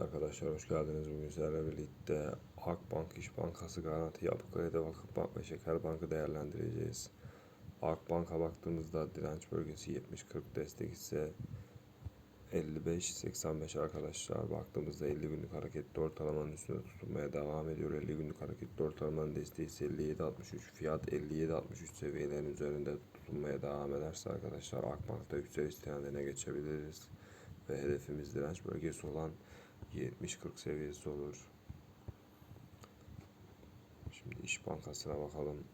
Arkadaşlar hoş geldiniz. Bugün sizlerle birlikte Akbank, İş Bankası, Garanti, Yapı Kredi, Vakıfbank ve Şeker Bank'ı değerlendireceğiz. Akbank'a baktığımızda direnç bölgesi 70-40 destek ise 55-85 arkadaşlar. Baktığımızda 50 günlük hareketli ortalamanın üstünde tutunmaya devam ediyor. 50 günlük hareketli ortalamanın desteği ise 57-63. Fiyat 57-63 seviyelerin üzerinde tutunmaya devam ederse arkadaşlar Akbank'ta yükseliş trendine geçebiliriz. Ve hedefimiz direnç bölgesi olan 70-40 seviyesi olur. Şimdi İş Bankası'na bakalım.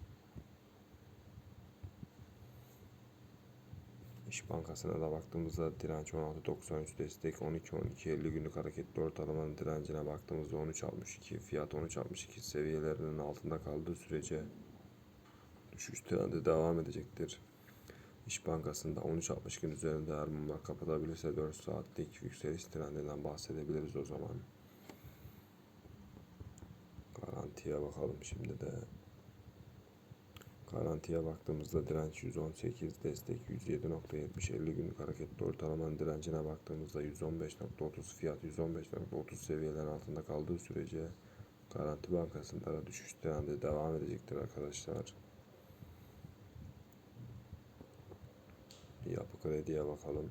İş Bankası'na da baktığımızda direnç 16.93 destek 12.12 50 günlük hareketli ortalamanın direncine baktığımızda 13.62 fiyat 13.62 seviyelerinin altında kaldığı sürece düşüş trendi devam edecektir. İş Bankası'nda 13.62'nin üzerinde eğer mumlar kapatabilirse 4 saatlik yükseliş trendinden bahsedebiliriz o zaman. Garantiye bakalım şimdi de. Garantiye baktığımızda direnç 118, destek 107.70, 50 günlük hareketli ortalamanın direncine baktığımızda 115.30, fiyat 115.30 seviyelerin altında kaldığı sürece Garanti Bankası'nda da düşüş trendi devam edecektir arkadaşlar. Yapı Kredi'ye bakalım.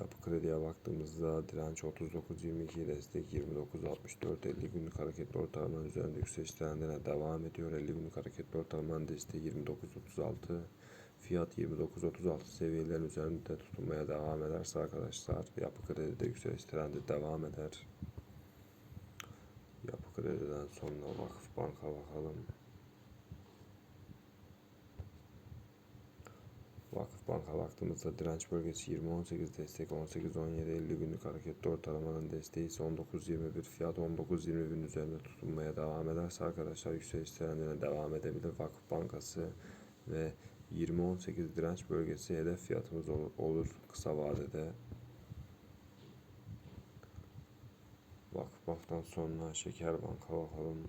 Yapı Kredi'ye baktığımızda direnç 39.22 destek 29.64 50 günlük hareketli ortalamanın üzerinde yükseliş trendine devam ediyor. 50 günlük hareketli ortalamanın desteği 29.36 fiyat 29.36 seviyelerin üzerinde tutunmaya devam ederse arkadaşlar Yapı Kredi'de yükseliş trendi devam eder. Yapı Kredi'den sonra Vakıf Bank'a bakalım. Vakıfbank'a baktığımızda direnç bölgesi 20-18 destek 18-17 50 günlük hareketli ortalamanın desteği ise 19-21 fiyat 19-21'in üzerinde tutunmaya devam ederse arkadaşlar yükseliş trendine devam edebilir Vakıf Bankası ve 20-18 direnç bölgesi hedef fiyatımız olur kısa vadede. Vakıfbank'tan sonra Şeker Bank'a bakalım.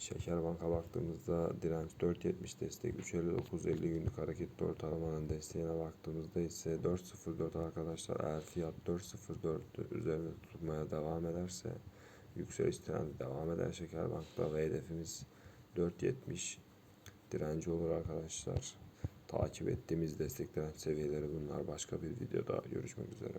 Şeker Bank'a baktığımızda direnç 4.70 destek 3.59 50 günlük hareketli ortalamanın desteğine baktığımızda ise 4.04 arkadaşlar eğer fiyat 4.04 üzerinde tutmaya devam ederse yükseliş trendi devam eder Şeker Bank'ta ve hedefimiz 4.70 direnci olur arkadaşlar. Takip ettiğimiz destek direnç seviyeleri bunlar. Başka bir videoda görüşmek üzere.